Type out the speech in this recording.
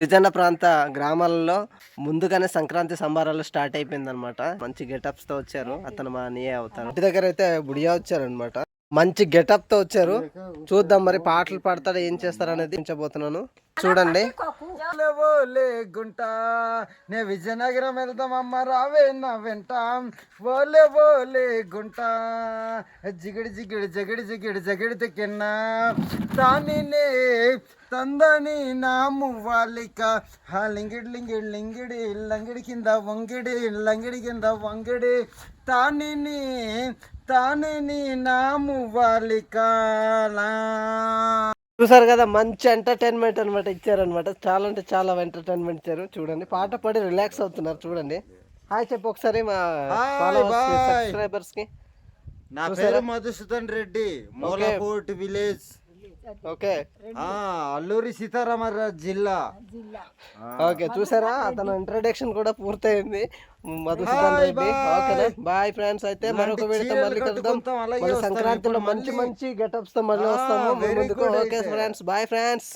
గిరిజన ప్రాంత గ్రామాలలో ముందుగానే సంక్రాంతి సంబరాలు స్టార్ట్ అయిపోయింది అనమాట మంచి గెటప్స్తో వచ్చారు. అతను మా అన్నయ్య అవుతారు. ఇంటి దగ్గర అయితే బుడియా వచ్చారు అనమాట మంచి గెటప్తో వచ్చారు. చూద్దాం మరి పాటలు పాడతాడు ఏం చేస్తారు అనేది చూపించబోతున్నాను. చూడండి. ఓలే గుంట నే విజయనగరం వెళ్దామమ్మ రావే నా వెంట. ఓలే ఓలే గుంట జిగిడి జిగిడి జగిడి జిగిడి జగిడి తెక్కిన్నా దానినే తందని నా మువ్వాలిక హా లింగిడి లింగిడి లింగిడి లంగిడి కింద వంగిడి లంగిడి కింద వంగిడి. తానిని తానిని నా మువ్వాలిక లా. చూసారు కదా మంచి ఎంటర్టైన్మెంట్ అనమాట ఇచ్చారనమాట చాలా అంటే చాలా ఎంటర్టైన్మెంట్ ఇచ్చారు. చూడండి పాట పాడి రిలాక్స్ అవుతున్నారు చూడండి. హాయ్ చెప్పు ఒకసారి మా. సబ్స్క్రైబర్స్కి నా పేరు మధుసూదన్ రెడ్డి మూలపూట్ విలేజ్. ఓకే. ఆ అల్లూరి సీతారామరాజు జిల్లా. ఓకే చూసారా? అతను ఇంట్రడక్షన్ కూడా పూర్తయింది. మధుసూదన్ రెడ్డి. ఓకేనా? బాయ్ ఫ్రెండ్స్ అయితే మరొక వీడితో మళ్ళీ కలుద్దాం. సంక్రాంతిలో మంచి మంచి గెటప్స్తో మళ్ళీ వస్తాము. ఓకే. Friends boy friends.